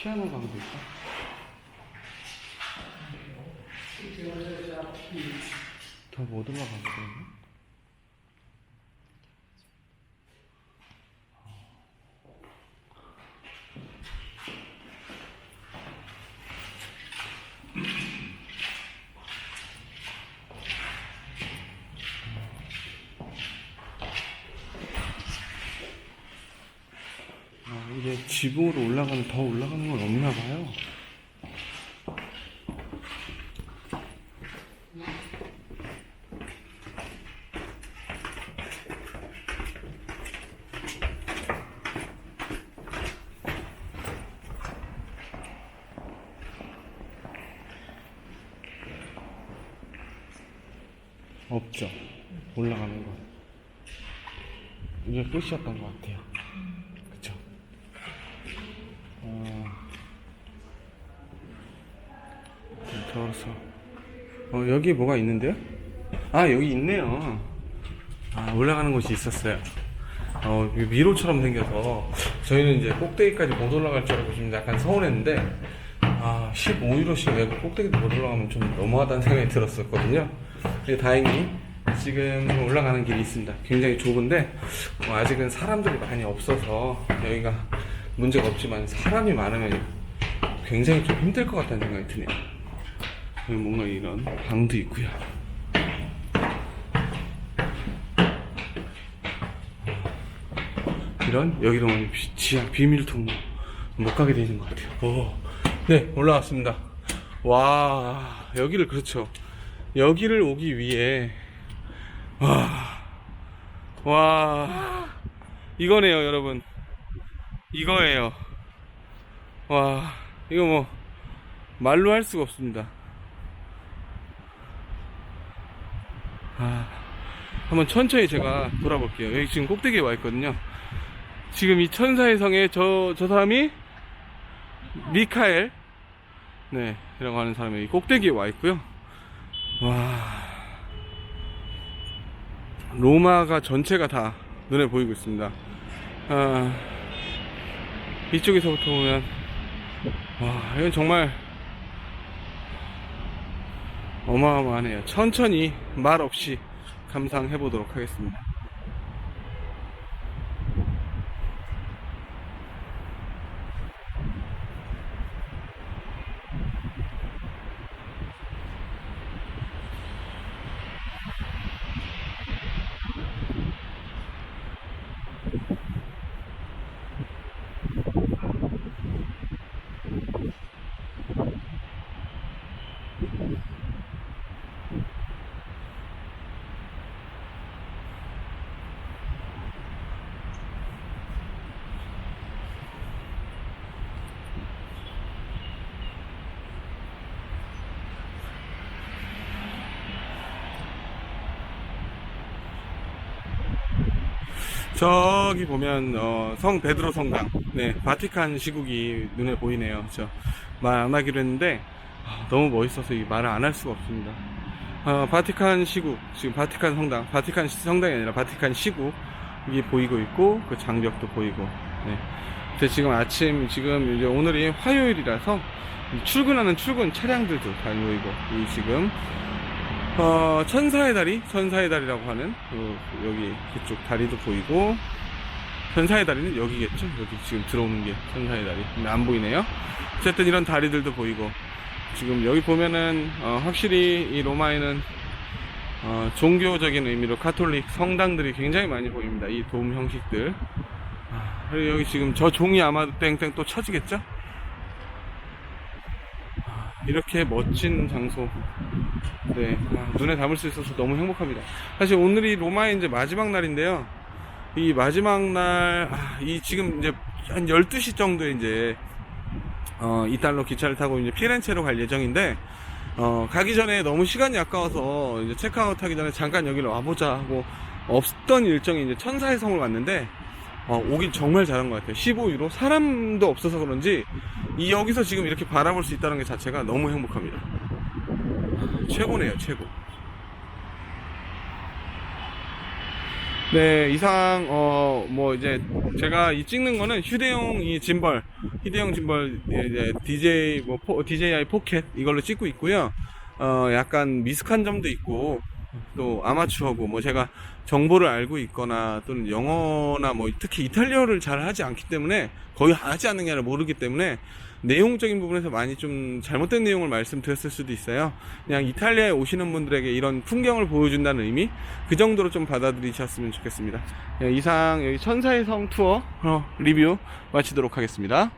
피아노 방도 있다. 더 못 올라가거든 지붕으로 올라가는 더 올라가는 건 없나 봐요. 없죠. 올라가는 거. 이게 끝이었던 것 같아요. 그쵸? 어, 좀 더워서. 어, 여기 뭐가 있는데요? 아, 여기 있네요. 아, 올라가는 곳이 있었어요. 어, 미로처럼 생겨서 저희는 이제 꼭대기까지 못 올라갈 줄 알고 좀 약간 서운했는데 아, 15유로씩 내고 꼭대기도 못 올라가면 좀 너무하다는 생각이 들었었거든요. 근데 다행히 지금 올라가는 길이 있습니다. 굉장히 좁은데 뭐 아직은 사람들이 많이 없어서 여기가 문제가 없지만 사람이 많으면 굉장히 좀 힘들 것 같다는 생각이 드네요. 뭔가 이런 방도 있고요. 이런 비- 지하 비밀 통로 못 가게 되는 것 같아요. 오, 네 올라왔습니다. 와 여기를 그렇죠. 여기를 오기 위해 와, 와 이거네요, 여러분. 이거예요. 와 이거 뭐 말로 할 수가 없습니다. 아, 한번 천천히 제가 돌아볼게요. 여기 지금 꼭대기에 와 있거든요. 지금 이 천사의 성에 저, 저 사람이 미카엘, 네, 이라고 하는 사람이 이 꼭대기에 와 있고요. 와, 로마가 전체가 다 눈에 보이고 있습니다. 아, 이쪽에서부터 보면, 와, 이건 정말 어마어마하네요. 천천히 말 없이 감상해 보도록 하겠습니다. 저기 보면 어, 성 베드로 성당, 네 바티칸 시국이 눈에 보이네요. 저 말 안 하기로 했는데 아, 너무 멋있어서 이 말을 안 할 수가 없습니다. 어, 바티칸 시국 지금 바티칸 성당, 바티칸 시- 성당이 아니라 바티칸 시국이 보이고 있고 그 장벽도 보이고. 네. 근데 지금 아침 지금 이제 오늘이 화요일이라서 출근하는 출근 차량들도 다 보이고 이 지금 어, 천사의 다리, 천사의 다리라고 하는 그, 여기 그쪽 다리도 보이고 천사의 다리는 여기겠죠? 여기 지금 들어오는 게 천사의 다리. 안 보이네요. 어쨌든 이런 다리들도 보이고 지금 여기 보면은 어, 확실히 이 로마에는 어, 종교적인 의미로 카톨릭 성당들이 굉장히 많이 보입니다. 이 돔 형식들. 아, 그리고 여기 지금 저 종이 아마도 땡땡 또 쳐지겠죠? 아, 이렇게 멋진 장소 네, 아, 눈에 담을 수 있어서 너무 행복합니다. 사실 오늘이 로마의 이제 마지막 날인데요. 이 마지막 날, 아, 이 지금 이제 한 12시 정도에 이제, 어, 이탈로 기차를 타고 이제 피렌체로 갈 예정인데, 어, 가기 전에 너무 시간이 아까워서 이제 체크아웃 하기 전에 잠깐 여기를 와보자 하고 없던 일정이 이제 천사의 성을 왔는데, 어, 오긴 정말 잘한 것 같아요. 15유로. 사람도 없어서 그런지, 이 여기서 지금 이렇게 바라볼 수 있다는 게 자체가 너무 행복합니다. 최고네요, 최고. 네, 이상, 어, 뭐, 이제, 제가 이 찍는 거는 휴대용 이 짐벌, 휴대용 짐벌, 예, 이제, DJ, 뭐, 포, DJI 포켓, 이걸로 찍고 있고요. 어, 약간 미숙한 점도 있고, 또 아마추어고, 뭐, 제가 정보를 알고 있거나, 또는 영어나 뭐, 특히 이탈리아어를 잘 하지 않기 때문에, 거의 하지 아니라 모르기 때문에, 내용적인 부분에서 많이 좀 잘못된 내용을 말씀드렸을 수도 있어요. 그냥 이탈리아에 오시는 분들에게 이런 풍경을 보여준다는 의미 그 정도로 좀 받아들이셨으면 좋겠습니다. 예, 이상 여기 천사의 성 투어 어, 리뷰 마치도록 하겠습니다.